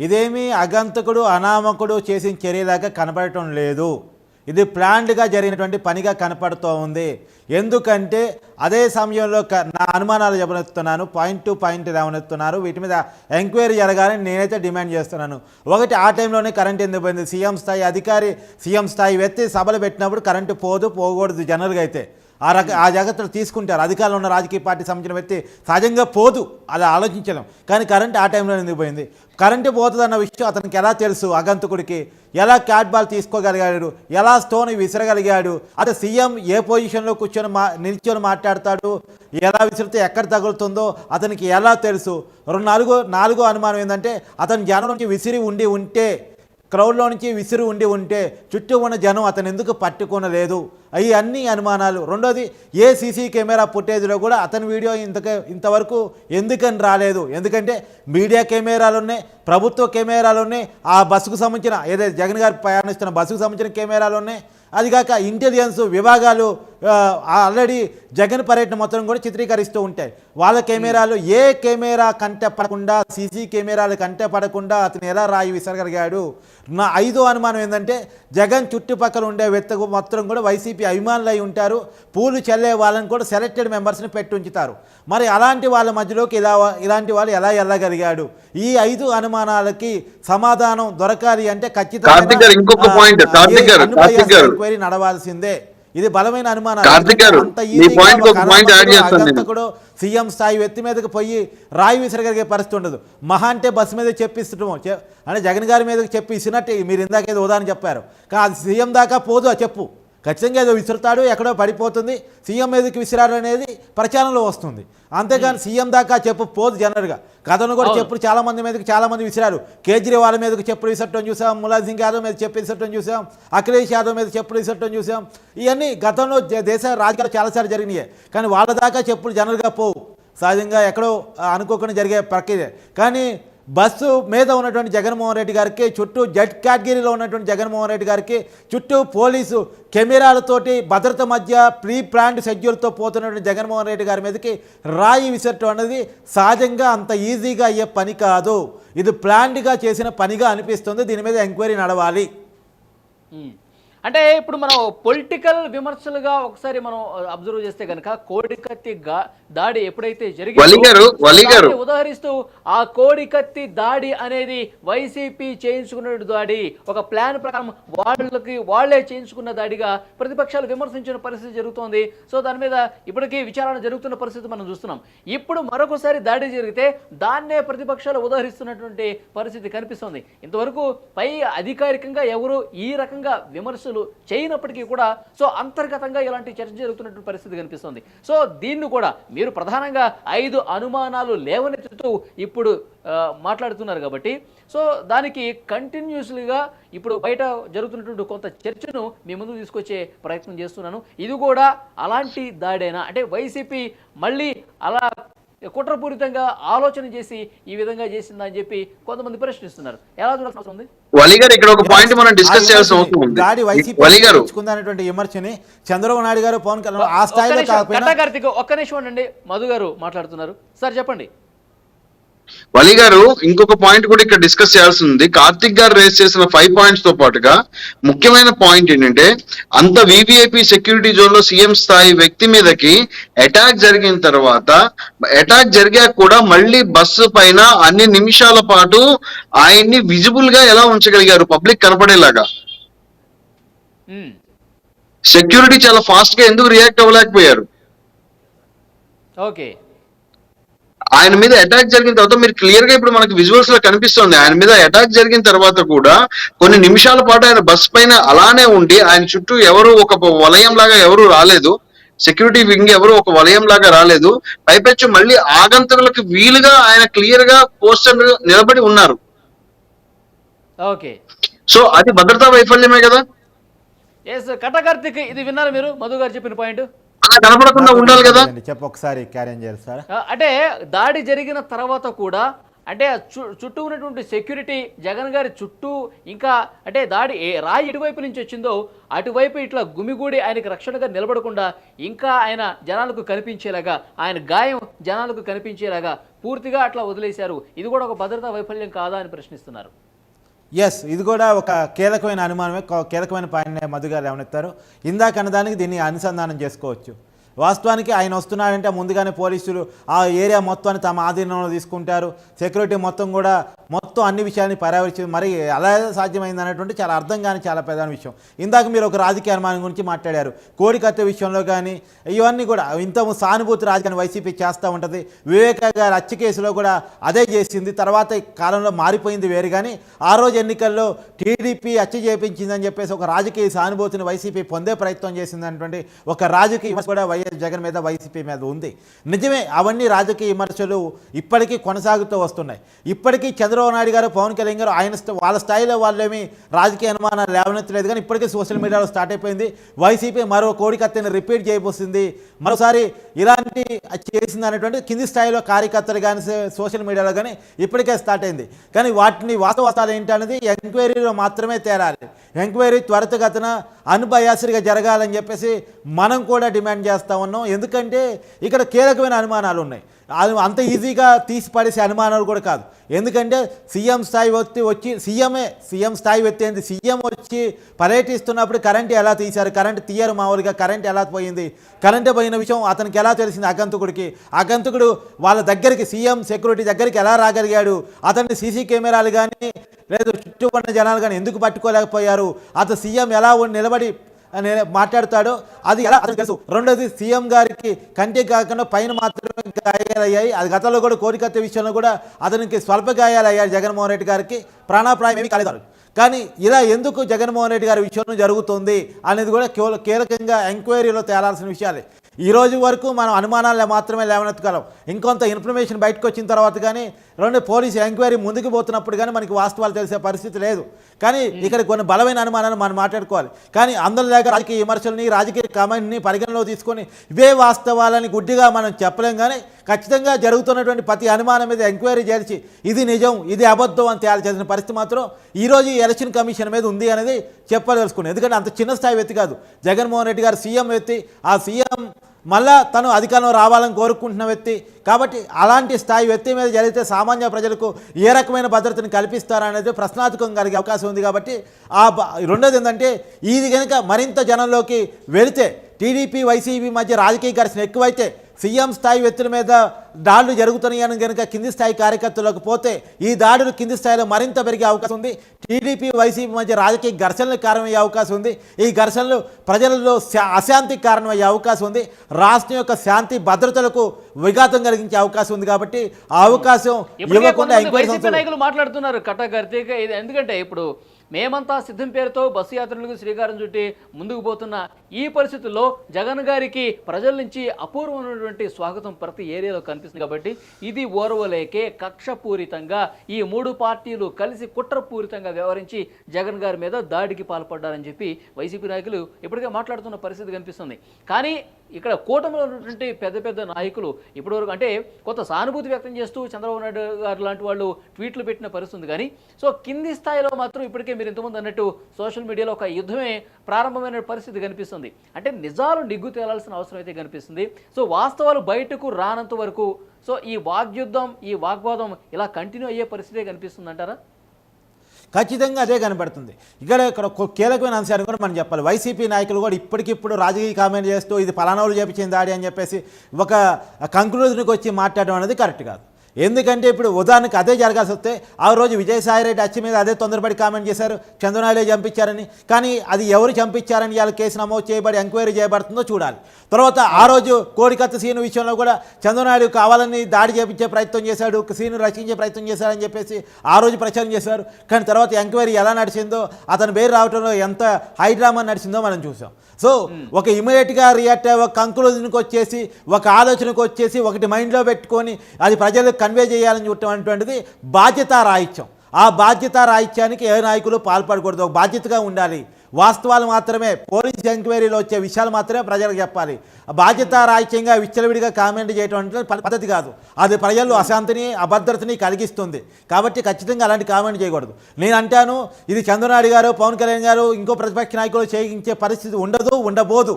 ఇదేమీ అగంతకుడు అనామకుడు చేసిన చర్యలాగా కనపడటం లేదు. ఇది ప్లాన్డ్గా జరిగినటువంటి పనిగా కనపడుతూ ఉంది. ఎందుకంటే అదే సమయంలో క- నా అనుమానాలు చెప్పనెత్తున్నాను పాయింట్ టు పాయింట్ రావనెత్తున్నారు. వీటి మీద ఎంక్వైరీ జరగాలని నేనైతే డిమాండ్ చేస్తున్నాను. ఒకటి ఆ టైంలోనే కరెంట్ ఎందుకు పోయింది? సీఎం స్థాయి అధికారి సీఎం స్థాయి వ్యక్తి సభలు పెట్టినప్పుడు కరెంటు పోదు పోకూడదు జనరల్గా అయితే. ఆ రక ఆ జాగ్రత్తలు తీసుకుంటారు. అధికారంలో ఉన్న రాజకీయ పార్టీ సంబంధించిన వ్యక్తి సహజంగా పోదు. అలా ఆలోచించడం. కానీ కరెంట్ ఆ టైంలో ఎందుకు పోయింది? కరెంటు పోతుందన్న విషయం అతనికి ఎలా తెలుసు? అగంతకుడికి ఎలా క్యాట్ బాల్ తీసుకోగలిగాడు? ఎలా స్టోన్ విసరగలిగాడు? అతను సీఎం ఏ పొజిషన్లో కూర్చొని మా నిల్చొని మాట్లాడతాడు? ఎలా విసిరితే ఎక్కడ తగులుతుందో అతనికి ఎలా తెలుసు? రెండు నాలుగో నాలుగో అనుమానం ఏంటంటే అతను జనం నుంచి విసిరి ఉండి ఉంటే క్రౌడ్లో నుంచి విసిరి ఉండి ఉంటే చుట్టూ ఉన్న జనం అతను ఎందుకు పట్టుకోనలేదు? అవి అన్ని అనుమానాలు. రెండోది ఏ సీసీ కెమెరా ఫుటేజ్లో కూడా అతని వీడియో ఇంతకే ఇంతవరకు ఎందుకని రాలేదు? ఎందుకంటే మీడియా కెమెరాలు ఉన్నాయి ప్రభుత్వ కెమెరాలు ఉన్నాయి ఆ బస్సుకు సంబంధించిన ఏదైతే జగన్ గారు ప్రయాణిస్తున్న బస్సుకు సంబంధించిన కెమెరాలు ఉన్నాయి అది కాక ఇంటెలిజెన్స్ విభాగాలు ఆల్రెడీ జగన్ పర్యటన మొత్తం కూడా చిత్రీకరిస్తూ ఉంటాయి. వాళ్ళ కెమెరాలు ఏ కెమెరా కంటే పడకుండా సీసీ కెమెరాలు కంటే పడకుండా అతను ఎలా రాయి విసరగలిగాడు? నా ఐదో అనుమానం ఏంటంటే జగన్ చుట్టుపక్కల ఉండే వ్యక్తులు మొత్తం కూడా వైసీపీ అభిమానులు అయి ఉంటారు. పూలు చల్లే వాళ్ళని కూడా సెలెక్టెడ్ మెంబర్స్ని పెట్టి ఉంచుతారు. మరి అలాంటి వాళ్ళ మధ్యలోకి ఇలా ఇలాంటి వాళ్ళు ఎలా వెళ్ళగలిగాడు? ఈ ఐదు అనుమానాలకి సమాధానం దొరకాలి అంటే. ఎంక్వైరీ నడవాల్సిందే. ఇది బలమైన అనుమానం కార్తీక్ గారు, అంత మీ ఈజీగా point కి ఒక ఒక point add హనుమంతుడు, చేస్తాను నేను. అగంతకుడు సీఎం స్థాయి వ్యక్తి మీదకి పోయి రాయి విసరగలిగే పరిస్థితి ఉండదు. మహా అంటే బస్సు మీద చెప్పిస్తటం చె- అంటే జగన్ గారి మీదకి చెప్పి ఇసినట్టు మీరు ఇందాక ఏదో ఉదాహరణ చెప్పారు. కానీ సీఎం దాకా పోదు ఆ చెప్పు. ఖచ్చితంగా ఏదో విసురుతాడు ఎక్కడో పడిపోతుంది. సీఎం మీదకి విసిరాడు అనేది ప్రచారంలో వస్తుంది. అంతేగాని సీఎం దాకా చెప్పు పోదు జనరల్గా. గతంలో కూడా. చెప్పులు చాలా మంది మీదకి చాలా మంది విసిరారు. కేజ్రీవాల్ మీదకి చెప్పులు విసరటం చూసాం. ములాయం సింగ్ యాదవ్ మీద చెప్పు విసరటం చూసాం. అఖిలేష్ యాదవ్ మీద చెప్పులు విసరటం చూసాం. ఇవన్నీ గతంలో దేశ రాజకీయాలు చాలాసార్లు జరిగినాయి. కానీ వాళ్ళ దాకా చెప్పులు జనరల్గా పోవు. సహజంగా ఎక్కడో అనుకోకుండా జరిగే ప్రక్రియ. కానీ బస్సు మీద ఉన్నటువంటి జగన్మోహన్ రెడ్డి గారికి చుట్టూ జడ్ కేటగిరీలో ఉన్నటువంటి జగన్మోహన్ రెడ్డి గారికి చుట్టూ పోలీసు కెమెరాలతోటి భద్రత మధ్య ప్రీ ప్లాండ్ షెడ్యూల్తో పోతున్నటువంటి జగన్మోహన్ రెడ్డి గారి మీదకి రాయి విసరటం అనేది సహజంగా అంత ఈజీగా అయ్యే పని కాదు. ఇది ప్లాన్డ్గా చేసిన పనిగా అనిపిస్తుంది. దీని మీద ఎంక్వైరీ నడవాలి. అంటే ఇప్పుడు మనం పొలిటికల్ విమర్శలుగా ఒకసారి మనం అబ్జర్వ్ చేస్తే కనుక కోడి కత్తి గా- దాడి ఎప్పుడైతే. దాన్ని ఉదాహరిస్తూ ఆ కోడి కత్తి దాడి అనేది వైసీపీ చేయించుకున్న దాడి ఒక ప్లాన్ ప్రకారం వాళ్ళకి వాళ్ళే చేయించుకున్న దాడిగా ప్రతిపక్షాలు విమర్శించిన పరిస్థితి జరుగుతోంది. సో దాని మీద ఇప్పటికీ విచారణ జరుగుతున్న పరిస్థితి మనం చూస్తున్నాం. ఇప్పుడు మరొకసారి దాడి జరిగితే దాన్నే ప్రతిపక్షాలు ఉదాహరిస్తున్నటువంటి పరిస్థితి కనిపిస్తోంది. ఇంతవరకు పై అధికారికంగా ఎవరు ఈ రకంగా విమర్శలు చేయనప్పటికీ కూడా సో అంతర్గతంగా ఇలాంటి చర్చ జరుగుతున్నటువంటి పరిస్థితి కనిపిస్తుంది. సో దీన్ని కూడా మీరు ప్రధానంగా ఐదు అనుమానాలు లేవనెత్తుతూ ఇప్పుడు మాట్లాడుతున్నారు కాబట్టి సో దానికి కంటిన్యూస్లీగా ఇప్పుడు బయట జరుగుతున్నటువంటి కొంత చర్చను మీ ముందు తీసుకొచ్చే ప్రయత్నం చేస్తున్నాను. ఇది కూడా అలాంటి దాడేనా? అంటే వైసీపీ మళ్ళీ అలా కుట్రపూరితంగా ఆలోచన చేసి ఈ విధంగా చేసిందా అని చెప్పి కొంతమంది ప్రశ్నిస్తున్నారు. ఎలా చూడాల్సిన అవసరం ఉంది? వలి గారు ఇక్కడ ఒక పాయింట్ మనం డిస్కస్ చేయాల్సిన అవసరం దాడి ఉంది వైసీపీ వలి గారు. తెచ్చుకుందనేటువంటి విమర్శని చంద్రబాబు నాయుడు గారు పవన్ కళ్యాణ్ ఆ ఒక్క స్థాయిలో కాకపోయినా ఒక్క నిమిషం ఉండండి. మధు గారు మాట్లాడుతున్నారు. సార్ చెప్పండి. వలి గారు ఇంకొక పాయింట్ కూడా ఇక్కడ డిస్కస్ చేయాల్సి ఉంది కార్తిక్ గారు రేస్ చేసిన ఫైవ్ పాయింట్స్తో పాటుగా ముఖ్యమైన పాయింట్ ఏంటంటే అంత వివిఐపి సెక్యూరిటీ జోన్లో సీఎం స్థాయి వ్యక్తి మీదకి అటాక్ జరిగిన తర్వాత అటాక్ జరిగాక కూడా మళ్ళీ బస్సు పైన అన్ని నిమిషాల పాటు ఆయన్ని విజిబుల్గా ఎలా ఉంచగలిగారు? పబ్లిక్ కనపడేలాగా. సెక్యూరిటీ చాలా ఫాస్ట్గా ఎందుకు రియాక్ట్ అవ్వలేకపోయారు? ఓకే ఆయన మీద అటాక్ జరిగిన తర్వాత మీరు క్లియర్గా ఇప్పుడు మనకి విజువల్స్లో కనిపిస్తుంది. ఆయన మీద అటాక్ జరిగిన తర్వాత కూడా కొన్ని నిమిషాల పాటు ఆయన బస్ పైన అలానే ఉండి ఆయన చుట్టూ ఎవరు ఒక వలయం లాగా ఎవరు రాలేదు. సెక్యూరిటీ వింగ్ ఎవరు ఒక వలయం లాగా రాలేదు. పైపెచ్చు మళ్ళీ ఆగంతకులకు వీలుగా ఆయన క్లియర్గా పోస్టర్ నిలబడి ఉన్నారు. ఓకే. సో అది భద్రతా వైఫల్యమే కదా? ఎస్ కట్ట కార్తీక్ ఇది విన్నారు మీరు? మధు గారు చెప్పిన పాయింట్ అలా కనపడకుండా ఉండాలి కదా? సార్. అంటే దాడి జరిగిన తర్వాత కూడా అంటే చుట్టూ ఉన్నటువంటి సెక్యూరిటీ జగన్ గారి చుట్టూ ఇంకా అంటే దాడి ఏ రాయి ఎటువైపు నుంచి వచ్చిందో అటువైపు ఇట్లా గుమిగూడి ఆయనకి రక్షణగా నిలబడకుండా ఇంకా ఆయన జనాలకు కనిపించేలాగా ఆయన గాయం జనాలకు కనిపించేలాగా పూర్తిగా అట్లా వదిలేశారు. ఇది కూడా ఒక భద్రతా వైఫల్యం కాదా అని ప్రశ్నిస్తున్నారు. ఎస్ ఇది కూడా ఒక కీలకమైన అనుమానమే. కీలకమైన పాయింట్ మధుగారు గారు ఇందాక అన్నదానికి దీన్ని అనుసంధానం చేసుకోవచ్చు. వాస్తవానికి ఆయన వస్తున్నాడంటే ముందుగానే పోలీసులు ఆ ఏరియా మొత్తాన్ని తమ ఆధీనంలో తీసుకుంటారు. సెక్యూరిటీ మొత్తం కూడా మొత్తం అన్ని విషయాన్ని పర్యవేక్షించి మరి అలా సాధ్యమైంది అనేటువంటి చాలా అర్థం కాని చాలా ప్రధాన విషయం. ఇందాక మీరు ఒక రాజకీయ అనుమానం గురించి మాట్లాడారు. కోడికత్త విషయంలో కానీ ఇవన్నీ కూడా ఇంత సానుభూతి రాజకీయాన్ని వైసీపీ చేస్తూ ఉంటుంది. వివేక గారి హత్య కేసులో కూడా అదే చేసింది. తర్వాత ఈ కాలంలో మారిపోయింది వేరు కానీ ఆ రోజు ఎన్నికల్లో టీడీపీ హత్య చేపించిందని చెప్పేసి ఒక రాజకీయ సానుభూతిని వైసీపీ పొందే ప్రయత్నం చేసింది అనేటువంటి ఒక రాజకీయ కూడా వైఎస్ జగన్ మీద వైసీపీ మీద ఉంది. నిజమే అవన్నీ రాజకీయ విమర్శలు ఇప్పటికీ కొనసాగుతూ వస్తున్నాయి. ఇప్పటికీ చంద్రబాబు నాయుడు గారు పవన్ కళ్యాణ్ గారు ఆయన వాళ్ళ స్థాయిలో వాళ్ళేమి రాజకీయ అనుమానాలు లేవనెత్తలేదు. కానీ ఇప్పటికీ సోషల్ మీడియాలో స్టార్ట్ అయిపోయింది. వైసీపీ మరో కోడికత్తని రిపీట్ చేయబోతుంది మరోసారి ఇలాంటి చేసింది అనేటువంటి కింది స్థాయిలో కార్యకర్తలు కానీ సోషల్ మీడియాలో కానీ ఇప్పటికే స్టార్ట్ అయింది. కానీ వాటిని వాస్తవాలు ఏంటి అనేది ఎంక్వైరీలో మాత్రమే తేరాలి ఎంక్వైరీ త్వరితగతన అన్బయాసిగా జరగాలని చెప్పేసి మనం కూడా డిమాండ్ చేస్తా. ఉన్నాం. ఎందుకంటే ఇక్కడ కీలకమైన అనుమానాలు ఉన్నాయి. అది అంత ఈజీగా తీసి పడేసే అనుమానాలు కూడా కాదు. ఎందుకంటే సీఎం స్థాయి వ్యక్తి వచ్చి సీఎంఏ సీఎం స్థాయి వ్యక్తి సీఎం వచ్చి పర్యటిస్తున్నప్పుడు కరెంట్ ఎలా తీశారు? కరెంట్ తీయరు మామూలుగా. కరెంట్ ఎలా పోయింది? కరెంట్ పోయిన విషయం అతనికి ఎలా తెలిసింది అగంతకుడికి? అగంతకుడు వాళ్ళ దగ్గరికి సీఎం సెక్యూరిటీ దగ్గరికి ఎలా రాగలిగాడు? అతన్ని సీసీ కెమెరాలు కానీ లేదు చుట్టూ ఉన్న జనాలు కానీ ఎందుకు పట్టుకోలేకపోయారు? అతను సీఎం ఎలా ఉండి నిలబడి అని మాట్లాడతాడు. అది ఎలా? అతను తెలుసు. రెండోది సీఎం గారికి కంటి కాకుండా పైన మాత్రమే గాయాలయ్యాయి. అది గతంలో కూడా కోరికత్త విషయంలో కూడా అతనికి స్వల్ప గాయాలయ్యాయి జగన్మోహన్ రెడ్డి గారికి. ప్రాణాప్రాయం ఏమీ కలిగారు కానీ ఇలా ఎందుకు జగన్మోహన్ రెడ్డి గారి విషయంలో జరుగుతుంది అనేది కూడా కేవలం కీలకంగా ఎంక్వైరీలో తేలాల్సిన విషయాలే. ఈ రోజు వరకు మనం అనుమానాలు మాత్రమే లేవనెత్తగలం. ఇంకొంత ఇన్ఫర్మేషన్ బయటకు వచ్చిన తర్వాత కానీ రెండు పోలీసు ఎంక్వైరీ ముందుకు పోతున్నప్పుడు కానీ మనకి వాస్తవాలు తెలిసే పరిస్థితి లేదు. కానీ ఇక్కడ కొన్ని బలమైన అనుమానాలు మనం మాట్లాడుకోవాలి. కానీ అందరూ లేక రాజకీయ విమర్శల్ని రాజకీయ కామెంట్ని పరిగణలో తీసుకొని ఇవే వాస్తవాలని గుడ్డిగా మనం చెప్పలేం కానీ ఖచ్చితంగా జరుగుతున్నటువంటి ప్రతి అనుమానం మీద ఎంక్వైరీ చేసి ఇది నిజం ఇది అబద్ధం అని తేల్చాల్సిన పరిస్థితి మాత్రం ఈరోజు ఎలక్షన్ కమిషన్ మీద ఉంది అనేది చెప్పదలుచుకున్నాను ఎందుకంటే అంత చిన్న స్థాయి వ్యక్తి కాదు. జగన్మోహన్ రెడ్డి గారు సీఎం వ్యక్తి. ఆ సీఎం మళ్ళా తను అధికారంలో రావాలని కోరుకుంటున్న వ్యక్తి. కాబట్టి అలాంటి స్థాయి వ్యక్తి మీద జరిగితే సామాన్య ప్రజలకు ఏ రకమైన భద్రతను కల్పిస్తారనేది ప్రశ్నార్థకం కలిగే అవకాశం ఉంది కాబట్టి ఆ రెండోది ఏంటంటే ఇది కనుక మరింత జనంలోకి వెళితే టీడీపీ వైసీపీ మధ్య రాజకీయ ఘర్షణ ఎక్కువైతే సీఎం స్థాయి వ్యక్తుల మీద దాడులు జరుగుతున్నాయని కనుక కింది స్థాయి కార్యకర్తలకు పోతే ఈ దాడులు కింది స్థాయిలో మరింత పెరిగే అవకాశం ఉంది. టీడీపీ వైసీపీ మధ్య రాజకీయ ఘర్షణలకు కారణమయ్యే అవకాశం ఉంది. ఈ ఘర్షణలు ప్రజలలో అశాంతికి కారణమయ్యే అవకాశం ఉంది. రాష్ట్రం యొక్క శాంతి భద్రతలకు విఘాతం కలిగించే అవకాశం ఉంది కాబట్టి ఆ అవకాశం ఇవ్వకుండా ఎంక్వైరీ నాయకులు మాట్లాడుతున్నారు. కట్ట కార్తీక ఇది ఎందుకంటే ఇప్పుడు మేమంతా సిద్ధం పేరుతో బస్సు యాత్రలకు శ్రీకారం చుట్టి ముందుకు పోతున్న ఈ పరిస్థితుల్లో జగన్ గారికి ప్రజల నుంచి అపూర్వమైనటువంటి స్వాగతం ప్రతి ఏరియాలో కనిపిస్తుంది కాబట్టి ఇది ఓర్వలేకే కక్షపూరితంగా ఈ మూడు పార్టీలు కలిసి కుట్రపూరితంగా వ్యవహరించి జగన్ గారి మీద దాడికి పాల్పడ్డారని చెప్పి వైసీపీ నాయకులు ఇప్పటికే మాట్లాడుతున్న పరిస్థితి కనిపిస్తుంది. కానీ ఇక్కడ కూటమిలో ఉన్నటువంటి పెద్ద పెద్ద నాయకులు ఇప్పటివరకు అంటే కొంత సానుభూతి వ్యక్తం చేస్తూ చంద్రబాబు నాయుడు గారు లాంటి వాళ్ళు ట్వీట్లు పెట్టిన పరిస్థితి కానీ సో కింది స్థాయిలో మాత్రం ఇప్పటికే మీరు ఇంతకుముందు అన్నట్టు సోషల్ మీడియాలో ఒక యుద్ధమే ప్రారంభమైన పరిస్థితి కనిపిస్తుంది. అంటే నిజాలు నిగ్గు తేలాల్సిన అవసరం అయితే కనిపిస్తుంది. సో వాస్తవాలు బయటకు రానంత వరకు సో ఈ వాగ్యుద్ధం ఈ వాగ్వాదం ఇలా కంటిన్యూ అయ్యే పరిస్థితే కనిపిస్తుంది అంటారా ఖచ్చితంగా అదే కనబడుతుంది. ఇక్కడ ఇక్కడ కీలకమైన అంశాన్ని కూడా మనం చెప్పాలి. వైసీపీ నాయకులు కూడా ఇప్పటికిప్పుడు రాజకీయ కామెంట్ చేస్తూ ఇది ఫలానాలు చేపించిన దాడి అని చెప్పేసి ఒక కంక్లూజన్కి వచ్చి మాట్లాడడం అనేది కరెక్ట్ కాదు. ఎందుకంటే ఇప్పుడు ఉదాహరణకు అదే జరగాల్సి వస్తే ఆ రోజు విజయసాయిరెడ్డి అచ్చి మీద అదే తొందరపడి కామెంట్ చేశారు చంద్రనాయుడే చంపించారని. కానీ అది ఎవరు చంపించారని వాళ్ళ కేసు నమోదు చేయబడి ఎంక్వైరీ చేయబడుతుందో చూడాలి. తర్వాత ఆ రోజు కోడికత్త సీను విషయంలో కూడా చంద్రనాయుడు కావాలని దాడి చేపించే ప్రయత్నం చేశాడు సీను రచించే ప్రయత్నం చేశారని చెప్పేసి ఆ రోజు ప్రచారం చేశారు. కానీ తర్వాత ఎంక్వైరీ ఎలా నడిచిందో అతని పేరు రావడంలో ఎంత హైడ్రామా నడిచిందో మనం చూసాం సో ఒక ఇమీడియట్గా రియాక్ట్ అయ్యే ఒక కంక్లూజన్కి వచ్చేసి ఒక ఆలోచనకు వచ్చేసి ఒకటి మైండ్లో పెట్టుకొని అది ప్రజలకు కన్వే చేయాలని చూడటటువంటిది బాధ్యత రాహిత్యం. ఆ బాధ్యత రాహిత్యానికి ఏ నాయకులు పాల్పడకూడదు. ఒక బాధ్యతగా ఉండాలి. వాస్తవాలు మాత్రమే. పోలీస్ ఎంక్వైరీలో వచ్చే విషయాలు మాత్రమే ప్రజలకు చెప్పాలి. బాధ్యత రాహిత్యంగా విచ్చలవిడిగా కామెంట్ చేయటం అంటే పద్ధతి కాదు. అది ప్రజల్లో అశాంతిని అభద్రతని కలిగిస్తుంది. కాబట్టి ఖచ్చితంగా అలాంటి కామెంట్ చేయకూడదు. నేను అంటాను ఇది చంద్రనాయుడు గారు పవన్ కళ్యాణ్ గారు ఇంకో ప్రతిపక్ష నాయకులు చేయించే పరిస్థితి ఉండదు ఉండబోదు.